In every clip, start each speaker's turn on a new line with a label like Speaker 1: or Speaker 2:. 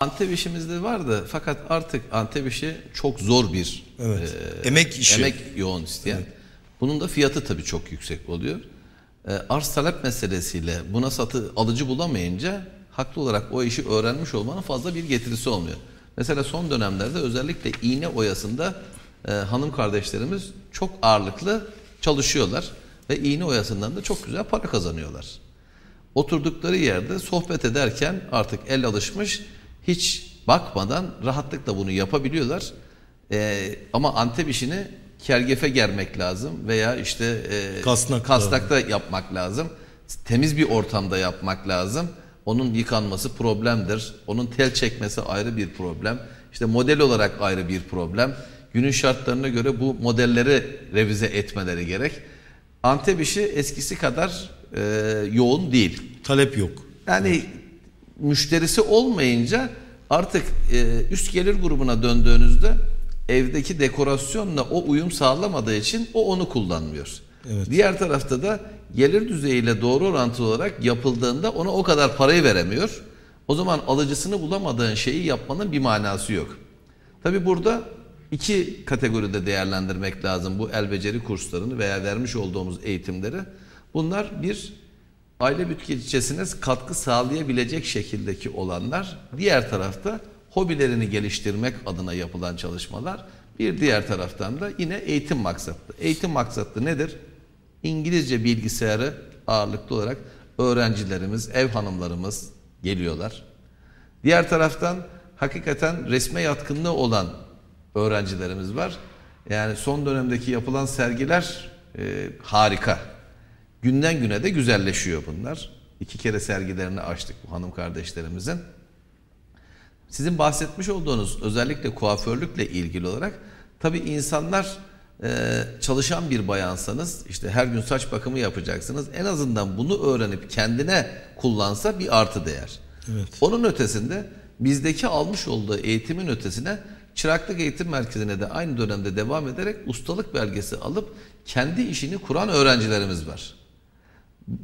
Speaker 1: Antep işimizde vardı fakat artık Antep işi çok zor bir
Speaker 2: Evet. Emek işi.
Speaker 1: emek yoğun isteyen. Bunun da fiyatı tabii çok yüksek oluyor. E, arz talep meselesiyle buna satı alıcı bulamayınca haklı olarak o işi öğrenmiş olmanın fazla bir getirisi olmuyor. Mesela son dönemlerde özellikle iğne oyasında e, hanım kardeşlerimiz çok ağırlıklı çalışıyorlar ve iğne oyasından da çok güzel para kazanıyorlar. Oturdukları yerde sohbet ederken artık el alışmış hiç bakmadan rahatlıkla bunu yapabiliyorlar. Ee, ama Antep işini kergefe germek lazım veya işte e,
Speaker 2: Kasnakta.
Speaker 1: kasnakta yapmak lazım. Temiz bir ortamda yapmak lazım. Onun yıkanması problemdir. Onun tel çekmesi ayrı bir problem. İşte model olarak ayrı bir problem. Günün şartlarına göre bu modelleri revize etmeleri gerek. Antep işi eskisi kadar e, yoğun değil.
Speaker 2: Talep yok.
Speaker 1: Yani müşterisi olmayınca artık e, üst gelir grubuna döndüğünüzde evdeki dekorasyonla o uyum sağlamadığı için o onu kullanmıyor.
Speaker 2: Evet.
Speaker 1: Diğer tarafta da gelir düzeyiyle doğru orantılı olarak yapıldığında ona o kadar parayı veremiyor. O zaman alıcısını bulamadığın şeyi yapmanın bir manası yok. Tabi burada iki kategoride değerlendirmek lazım bu el beceri kurslarını veya vermiş olduğumuz eğitimleri. Bunlar bir aile bütçesine katkı sağlayabilecek şekildeki olanlar. Diğer tarafta hobilerini geliştirmek adına yapılan çalışmalar. Bir diğer taraftan da yine eğitim maksatlı. Eğitim maksatlı nedir? İngilizce bilgisayarı ağırlıklı olarak öğrencilerimiz, ev hanımlarımız geliyorlar. Diğer taraftan hakikaten resme yatkınlığı olan öğrencilerimiz var. Yani son dönemdeki yapılan sergiler e, harika. Günden güne de güzelleşiyor bunlar. İki kere sergilerini açtık bu hanım kardeşlerimizin. Sizin bahsetmiş olduğunuz özellikle kuaförlükle ilgili olarak tabii insanlar e, çalışan bir bayansanız işte her gün saç bakımı yapacaksınız. En azından bunu öğrenip kendine kullansa bir artı değer.
Speaker 2: Evet.
Speaker 1: Onun ötesinde bizdeki almış olduğu eğitimin ötesine çıraklık eğitim merkezine de aynı dönemde devam ederek ustalık belgesi alıp kendi işini kuran öğrencilerimiz var.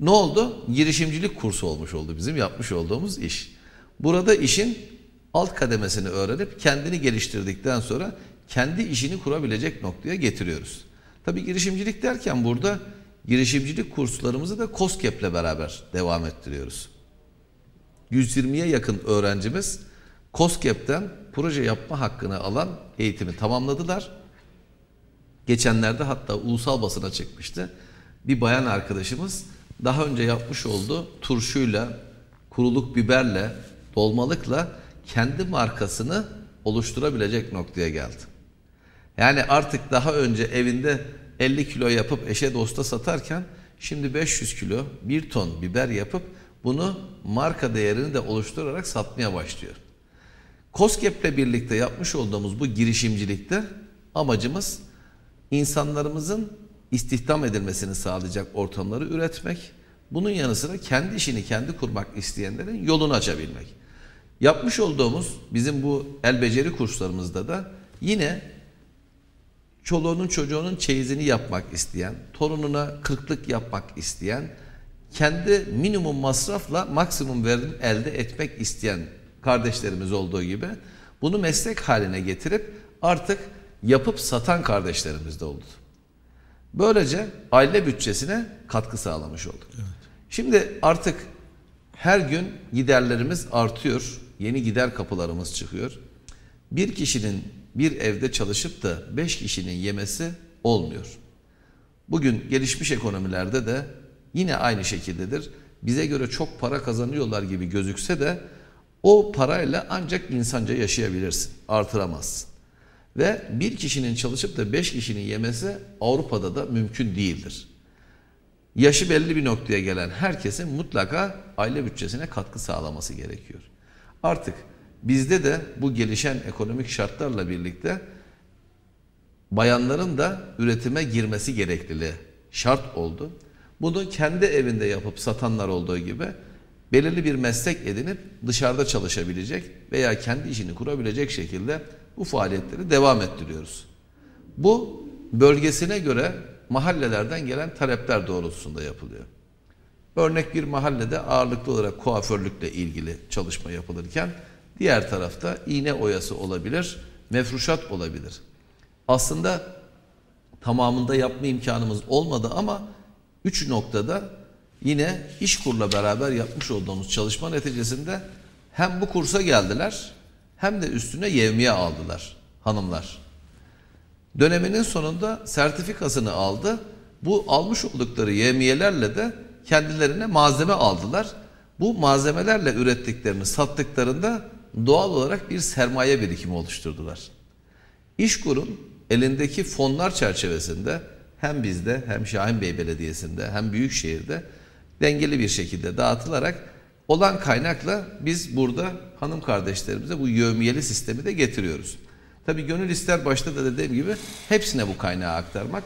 Speaker 1: Ne oldu? Girişimcilik kursu olmuş oldu bizim yapmış olduğumuz iş. Burada işin alt kademesini öğrenip kendini geliştirdikten sonra kendi işini kurabilecek noktaya getiriyoruz. Tabii girişimcilik derken burada girişimcilik kurslarımızı da COSGAP'le beraber devam ettiriyoruz. 120'ye yakın öğrencimiz COSGAP'ten proje yapma hakkını alan eğitimi tamamladılar. Geçenlerde hatta ulusal basına çıkmıştı. Bir bayan arkadaşımız daha önce yapmış olduğu turşuyla, kuruluk biberle, dolmalıkla kendi markasını oluşturabilecek noktaya geldi. Yani artık daha önce evinde 50 kilo yapıp eşe dosta satarken şimdi 500 kilo, 1 ton biber yapıp bunu marka değerini de oluşturarak satmaya başlıyor. COSGAP'le birlikte yapmış olduğumuz bu girişimcilikte amacımız insanlarımızın istihdam edilmesini sağlayacak ortamları üretmek. Bunun yanı sıra kendi işini kendi kurmak isteyenlerin yolunu açabilmek. Yapmış olduğumuz bizim bu el beceri kurslarımızda da yine çoluğunun çocuğunun çeyizini yapmak isteyen, torununa kırklık yapmak isteyen, kendi minimum masrafla maksimum verim elde etmek isteyen kardeşlerimiz olduğu gibi bunu meslek haline getirip artık yapıp satan kardeşlerimiz de oldu. Böylece aile bütçesine katkı sağlamış olduk. Şimdi artık her gün giderlerimiz artıyor. Yeni gider kapılarımız çıkıyor. Bir kişinin bir evde çalışıp da beş kişinin yemesi olmuyor. Bugün gelişmiş ekonomilerde de yine aynı şekildedir. Bize göre çok para kazanıyorlar gibi gözükse de o parayla ancak insanca yaşayabilirsin, artıramazsın. Ve bir kişinin çalışıp da beş kişinin yemesi Avrupa'da da mümkün değildir. Yaşı belli bir noktaya gelen herkesin mutlaka aile bütçesine katkı sağlaması gerekiyor. Artık bizde de bu gelişen ekonomik şartlarla birlikte bayanların da üretime girmesi gerekliliği şart oldu. Bunu kendi evinde yapıp satanlar olduğu gibi belirli bir meslek edinip dışarıda çalışabilecek veya kendi işini kurabilecek şekilde bu faaliyetleri devam ettiriyoruz. Bu bölgesine göre mahallelerden gelen talepler doğrultusunda yapılıyor. Örnek bir mahallede ağırlıklı olarak kuaförlükle ilgili çalışma yapılırken Diğer tarafta iğne oyası olabilir, mefruşat olabilir. Aslında tamamında yapma imkanımız olmadı ama üç noktada yine İşkur'la beraber yapmış olduğumuz çalışma neticesinde hem bu kursa geldiler hem de üstüne yevmiye aldılar hanımlar. Döneminin sonunda sertifikasını aldı. Bu almış oldukları yevmiyelerle de kendilerine malzeme aldılar. Bu malzemelerle ürettiklerini sattıklarında doğal olarak bir sermaye birikimi oluşturdular. İşkur'un elindeki fonlar çerçevesinde hem bizde hem Şahin Bey Belediyesi'nde hem Büyükşehir'de dengeli bir şekilde dağıtılarak olan kaynakla biz burada hanım kardeşlerimize bu yövmiyeli sistemi de getiriyoruz. Tabii gönül ister başta da dediğim gibi hepsine bu kaynağı aktarmak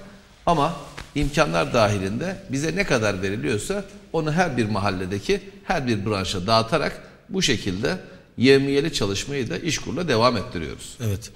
Speaker 1: ama imkanlar dahilinde bize ne kadar veriliyorsa onu her bir mahalledeki her bir branşa dağıtarak bu şekilde yevmiyeli çalışmayı da işkurla devam ettiriyoruz.
Speaker 2: Evet.